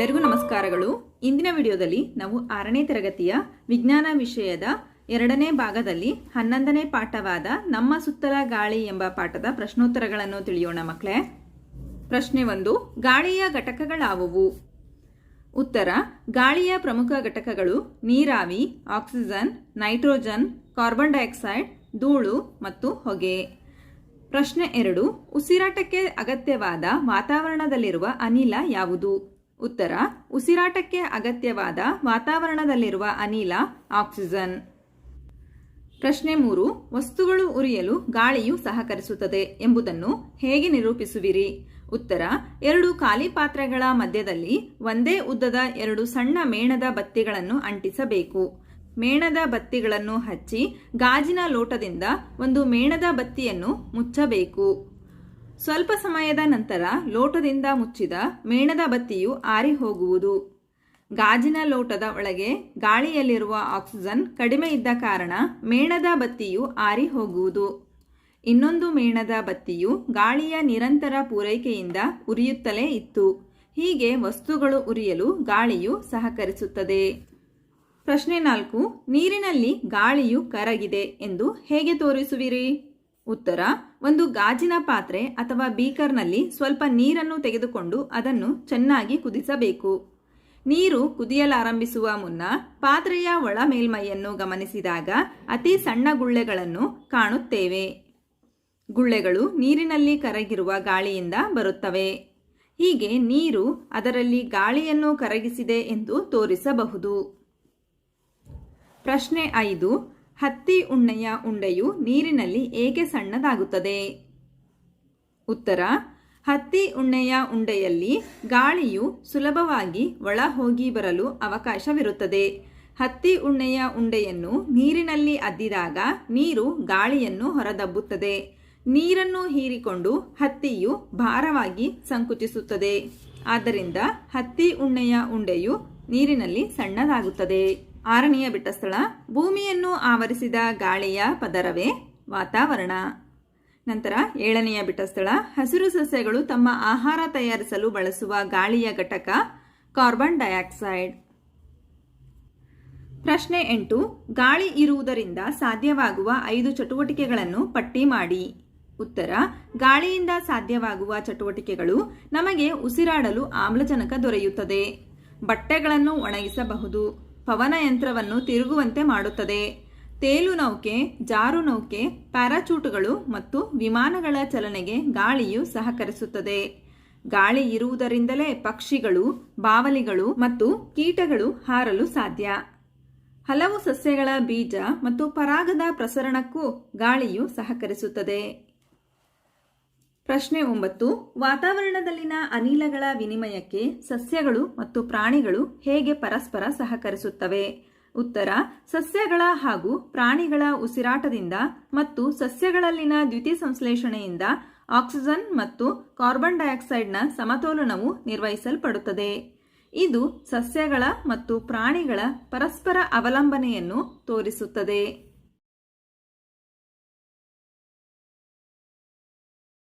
ಎಲ್ಲರಿಗೂ ನಮಸ್ಕಾರಗಳು. ಇಂದಿನ ವಿಡಿಯೋದಲ್ಲಿ ನಾವು ಆರನೇ ತರಗತಿಯ ವಿಜ್ಞಾನ ವಿಷಯದ ಎರಡನೇ ಭಾಗದಲ್ಲಿ ಹನ್ನೊಂದನೇ ಪಾಠವಾದ ನಮ್ಮ ಸುತ್ತಲ ಗಾಳಿ ಎಂಬ ಪಾಠದ ಪ್ರಶ್ನೋತ್ತರಗಳನ್ನು ತಿಳಿಯೋಣ ಮಕ್ಕಳೇ. ಪ್ರಶ್ನೆ ಒಂದು, ಗಾಳಿಯ ಘಟಕಗಳಾವುವು? ಉತ್ತರ, ಗಾಳಿಯ ಪ್ರಮುಖ ಘಟಕಗಳು ನೀರಾವಿ, ಆಕ್ಸಿಜನ್, ನೈಟ್ರೋಜನ್, ಕಾರ್ಬನ್ ಡೈಆಕ್ಸೈಡ್, ಧೂಳು ಮತ್ತು ಹೊಗೆ. ಪ್ರಶ್ನೆ ಎರಡು, ಉಸಿರಾಟಕ್ಕೆ ಅಗತ್ಯವಾದ ವಾತಾವರಣದಲ್ಲಿರುವ ಅನಿಲ ಯಾವುದು? ಉತ್ತರ, ಉಸಿರಾಟಕ್ಕೆ ಅಗತ್ಯವಾದ ವಾತಾವರಣದಲ್ಲಿರುವ ಅನಿಲ, ಆಕ್ಸಿಜನ್. ಪ್ರಶ್ನೆ ಮೂರು, ವಸ್ತುಗಳು ಉರಿಯಲು ಗಾಳಿಯು ಸಹಕರಿಸುತ್ತದೆ ಎಂಬುದನ್ನು ಹೇಗೆ ನಿರೂಪಿಸುವಿರಿ? ಉತ್ತರ, ಎರಡು ಖಾಲಿ ಪಾತ್ರೆಗಳ ಮಧ್ಯದಲ್ಲಿ ಒಂದೇ ಉದ್ದದ ಎರಡು ಸಣ್ಣ ಮೇಣದ ಬತ್ತಿಗಳನ್ನು ಅಂಟಿಸಬೇಕು. ಮೇಣದ ಬತ್ತಿಗಳನ್ನು ಹಚ್ಚಿ ಗಾಜಿನ ಲೋಟದಿಂದ ಒಂದು ಮೇಣದ ಬತ್ತಿಯನ್ನು ಮುಚ್ಚಬೇಕು. ಸ್ವಲ್ಪ ಸಮಯದ ನಂತರ ಲೋಟದಿಂದ ಮುಚ್ಚಿದ ಮೇಣದ ಬತ್ತಿಯು ಆರಿ ಹೋಗುವುದು. ಗಾಜಿನ ಲೋಟದ ಒಳಗೆ ಗಾಳಿಯಲ್ಲಿರುವ ಆಕ್ಸಿಜನ್ ಕಡಿಮೆ ಇದ್ದ ಕಾರಣ ಮೇಣದ ಬತ್ತಿಯು ಆರಿ ಹೋಗುವುದು. ಇನ್ನೊಂದು ಮೇಣದ ಬತ್ತಿಯು ಗಾಳಿಯ ನಿರಂತರ ಪೂರೈಕೆಯಿಂದ ಉರಿಯುತ್ತಲೇ ಇತ್ತು. ಹೀಗೆ ವಸ್ತುಗಳು ಉರಿಯಲು ಗಾಳಿಯು ಸಹಕರಿಸುತ್ತದೆ. ಪ್ರಶ್ನೆ ನಾಲ್ಕು, ನೀರಿನಲ್ಲಿ ಗಾಳಿಯು ಕರಗಿದೆ ಎಂದು ಹೇಗೆ ತೋರಿಸುವಿರಿ? ಉತ್ತರ, ಒಂದು ಗಾಜಿನ ಪಾತ್ರೆ ಅಥವಾ ಬೀಕರ್ನಲ್ಲಿ ಸ್ವಲ್ಪ ನೀರನ್ನು ತೆಗೆದುಕೊಂಡು ಅದನ್ನು ಚೆನ್ನಾಗಿ ಕುದಿಸಬೇಕು. ನೀರು ಕುದಿಯಲಾರಂಭಿಸುವ ಮುನ್ನ ಪಾತ್ರೆಯ ಒಳ ಮೇಲ್ಮೈಯನ್ನು ಗಮನಿಸಿದಾಗ ಅತಿ ಸಣ್ಣ ಗುಳ್ಳೆಗಳನ್ನು ಕಾಣುತ್ತೇವೆ. ಗುಳ್ಳೆಗಳು ನೀರಿನಲ್ಲಿ ಕರಗಿರುವ ಗಾಳಿಯಿಂದ ಬರುತ್ತವೆ. ಹೀಗೆ ನೀರು ಅದರಲ್ಲಿ ಗಾಳಿಯನ್ನು ಕರಗಿಸಿದೆ ಎಂದು ತೋರಿಸಬಹುದು. ಪ್ರಶ್ನೆ ಐದು ಹತ್ತಿ ಉಣ್ಣೆಯ ಉಂಡೆಯು ನೀರಿನಲ್ಲಿ ಏಕೆ ಸಣ್ಣದಾಗುತ್ತದೆ? ಉತ್ತರ, ಹತ್ತಿ ಉಣ್ಣೆಯ ಉಂಡೆಯಲ್ಲಿ ಗಾಳಿಯು ಸುಲಭವಾಗಿ ಒಳ ಹೋಗಿ ಬರಲು ಅವಕಾಶವಿರುತ್ತದೆ. ಹತ್ತಿ ಉಣ್ಣೆಯ ಉಂಡೆಯನ್ನು ನೀರಿನಲ್ಲಿ ಅದ್ದಿದಾಗ ನೀರು ಗಾಳಿಯನ್ನು ಹೊರದಬ್ಬುತ್ತದೆ. ನೀರನ್ನು ಹೀರಿಕೊಂಡು ಹತ್ತಿಯು ಭಾರವಾಗಿ ಸಂಕುಚಿಸುತ್ತದೆ. ಆದ್ದರಿಂದ ಹತ್ತಿ ಉಣ್ಣೆಯ ಉಂಡೆಯು ನೀರಿನಲ್ಲಿ ಸಣ್ಣದಾಗುತ್ತದೆ. ಆರನೆಯ ಬಿಟ್ಟ ಸ್ಥಳ ಭೂಮಿಯನ್ನು ಆವರಿಸಿದ ಗಾಳಿಯ ಪದರವೇ ವಾತಾವರಣ. ನಂತರ ಏಳನೆಯ ಬಿಟ್ಟ ಸ್ಥಳ ಹಸಿರು ಸಸ್ಯಗಳು ತಮ್ಮ ಆಹಾರ ತಯಾರಿಸಲು ಬಳಸುವ ಗಾಳಿಯ ಘಟಕ ಕಾರ್ಬನ್ ಡೈಆಕ್ಸೈಡ್. ಪ್ರಶ್ನೆ ಎಂಟು. ಗಾಳಿ ಇರುವುದರಿಂದ ಸಾಧ್ಯವಾಗುವ ಐದು ಚಟುವಟಿಕೆಗಳನ್ನು ಪಟ್ಟಿ ಮಾಡಿ. ಉತ್ತರ. ಗಾಳಿಯಿಂದ ಸಾಧ್ಯವಾಗುವ ಚಟುವಟಿಕೆಗಳು ನಮಗೆ ಉಸಿರಾಡಲು ಆಮ್ಲಜನಕ ದೊರೆಯುತ್ತದೆ. ಬಟ್ಟೆಗಳನ್ನು ಒಣಗಿಸಬಹುದು. ಪವನಯಂತ್ರವನ್ನು ತಿರುಗುವಂತೆ ಮಾಡುತ್ತದೆ. ತೇಲು ನೌಕೆ, ಜಾರು ನೌಕೆ, ಪ್ಯಾರಾಚೂಟುಗಳು ಮತ್ತು ವಿಮಾನಗಳ ಚಲನೆಗೆ ಗಾಳಿಯು ಸಹಕರಿಸುತ್ತದೆ. ಗಾಳಿ ಇರುವುದರಿಂದಲೇ ಪಕ್ಷಿಗಳು, ಬಾವಲಿಗಳು ಮತ್ತು ಕೀಟಗಳು ಹಾರಲು ಸಾಧ್ಯ. ಹಲವು ಸಸ್ಯಗಳ ಬೀಜ ಮತ್ತು ಪರಾಗದ ಪ್ರಸರಣಕ್ಕೂ ಗಾಳಿಯು ಸಹಕರಿಸುತ್ತದೆ. ಪ್ರಶ್ನೆ ಒಂಬತ್ತು, ವಾತಾವರಣದಲ್ಲಿನ ಅನಿಲಗಳ ವಿನಿಮಯಕ್ಕೆ ಸಸ್ಯಗಳು ಮತ್ತು ಪ್ರಾಣಿಗಳು ಹೇಗೆ ಪರಸ್ಪರ ಸಹಕರಿಸುತ್ತವೆ? ಉತ್ತರ, ಸಸ್ಯಗಳ ಹಾಗೂ ಪ್ರಾಣಿಗಳ ಉಸಿರಾಟದಿಂದ ಮತ್ತು ಸಸ್ಯಗಳಲ್ಲಿನ ದ್ಯುತಿ ಸಂಶ್ಲೇಷಣೆಯಿಂದ ಆಕ್ಸಿಜನ್ ಮತ್ತು ಕಾರ್ಬನ್ ಡೈಆಕ್ಸೈಡ್ನ ಸಮತೋಲನವು ನಿರ್ವಹಿಸಲ್ಪಡುತ್ತದೆ. ಇದು ಸಸ್ಯಗಳ ಮತ್ತು ಪ್ರಾಣಿಗಳ ಪರಸ್ಪರ ಅವಲಂಬನೆಯನ್ನು ತೋರಿಸುತ್ತದೆ.